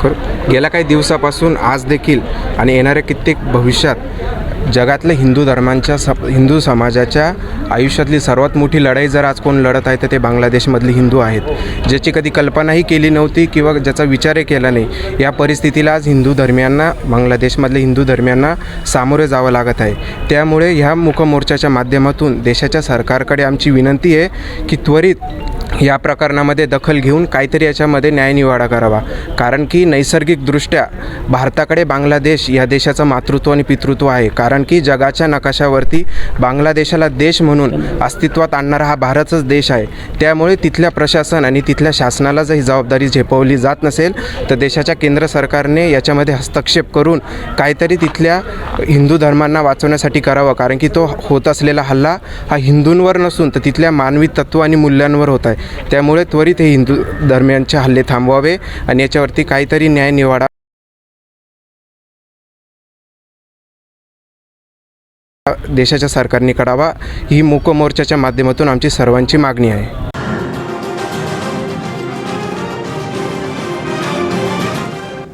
खर गेल्या काही दिवसापासून आज देखील आणि येणाऱ्या कित्येक भविष्यात जगातल्या हिंदू धर्मांच्या स हिंदू समाजाच्या आयुष्यातली सर्वात मोठी लढाई जर आज कोण लढत आहे तर ते बांगलादेशमधले हिंदू आहेत. ज्याची कधी कल्पनाही केली नव्हती किंवा ज्याचा विचारही केला नाही या परिस्थितीला आज हिंदू धर्मियांना बांगलादेशमधल्या हिंदू धर्मियांना सामोरे जावं लागत आहे. त्यामुळे ह्या मुखमोर्चाच्या माध्यमातून देशाच्या सरकारकडे आमची विनंती आहे की त्वरित या प्रकरणामध्ये दखल घेऊन काहीतरी याच्यामध्ये न्यायनिवाडा करावा. कारण की नैसर्गिकदृष्ट्या भारताकडे बांगलादेश या देशाचं मातृत्व आणि पितृत्व आहे. कारण की जगाच्या नकाशावरती बांगलादेशाला देश म्हणून अस्तित्वात आणणारा हा भारतच देश आहे. त्यामुळे तिथल्या प्रशासन आणि तिथल्या शासनाला जर ही जबाबदारी झेपवली जात नसेल तर देशाच्या केंद्र सरकारने याच्यामध्ये हस्तक्षेप करून काहीतरी तिथल्या हिंदू धर्मांना वाचवण्यासाठी करावं. कारण की तो होत असलेला हल्ला हा हिंदूंवर नसून तर तिथल्या मानवी तत्व आणि मूल्यांवर होत आहे. त्यामुळे त्वरित हे हिंदू धर्मियांचे हल्ले थांबवावे आणि याच्यावरती काहीतरी न्याय निवाडा देशाच्या सरकारने करावा. ही मूक मोर्चाच्या माध्यमातून आमची सर्वांची मागणी आहे.